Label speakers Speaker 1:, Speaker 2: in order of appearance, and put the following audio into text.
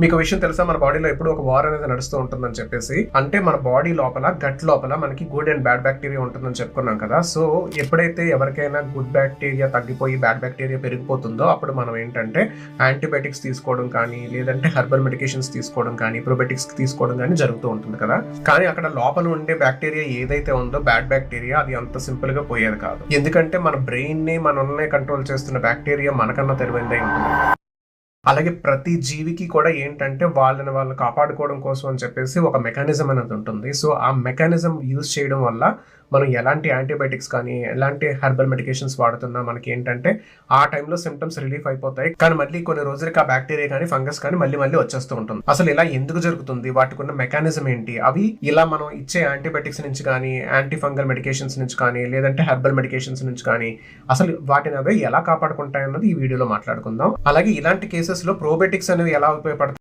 Speaker 1: మీకు విషయం తెలుసా? మన బాడీలో ఎప్పుడు ఒక వార్ అనేది నడుస్తూ ఉంటుందని చెప్పేసి. అంటే మన బాడీ లోపల గట్ లోపల మనకి గుడ్ అండ్ బ్యాడ్ బ్యాక్టీరియా ఉంటుందని చెప్పుకున్నాం కదా. సో ఎప్పుడైతే ఎవరికైనా గుడ్ బ్యాక్టీరియా తగ్గిపోయి బ్యాడ్ బ్యాక్టీరియా పెరిగిపోతుందో అప్పుడు మనం ఏంటంటే యాంటీబయాటిక్స్ తీసుకోవడం కానీ లేదంటే హెర్బల్ మెడికేషన్స్ తీసుకోవడం కానీ ప్రొబెటిక్స్ తీసుకోవడం కానీ జరుగుతూ ఉంటుంది కదా. కానీ అక్కడ లోపల ఉండే బ్యాక్టీరియా ఏదైతే ఉందో బ్యాడ్ బ్యాక్టీరియా అది అంత సింపుల్గా పోయేది కాదు. ఎందుకంటే మన బ్రెయిన్ని మనల్ని కంట్రోల్ చేస్తున్న బ్యాక్టీరియా మనకన్నా తెలివైందే ఉంటుంది. అలాగే ప్రతి జీవికి కూడా ఏంటంటే వాళ్ళని వాళ్ళు కాపాడుకోవడం కోసం అని చెప్పేసి ఒక మెకానిజం అనేది ఉంటుంది. సో ఆ మెకానిజం యూజ్ చేయడం వల్ల మనం ఎలాంటి యాంటీబయాటిక్స్ కానీ ఎలాంటి హెర్బల్ మెడికేషన్స్ వాడుతున్నా మనకి ఏంటంటే ఆ టైంలో సిమ్టమ్స్ రిలీఫ్ అయిపోతాయి. కానీ మళ్ళీ కొన్ని రోజులకి ఆ బ్యాక్టీరియా కానీ ఫంగస్ కానీ మళ్ళీ మళ్ళీ వచ్చేస్తూ ఉంటుంది. అసలు ఇలా ఎందుకు జరుగుతుంది? వాటికి ఉన్న మెకానిజం ఏంటి? అవి ఇలా మనం ఇచ్చే యాంటీబయాటిక్స్ నుంచి కానీ యాంటీ ఫంగల్ మెడికేషన్స్ నుంచి కానీ లేదంటే హెర్బల్ మెడికేషన్స్ నుంచి కానీ అసలు వాటిని అవి ఎలా కాపాడుకుంటాయి అన్నది ఈ వీడియోలో మాట్లాడుకుందాం. అలాగే ఇలాంటి కేసెస్లో ప్రోబెటిక్స్ అనేవి ఎలా ఉపయోగపడతాయి?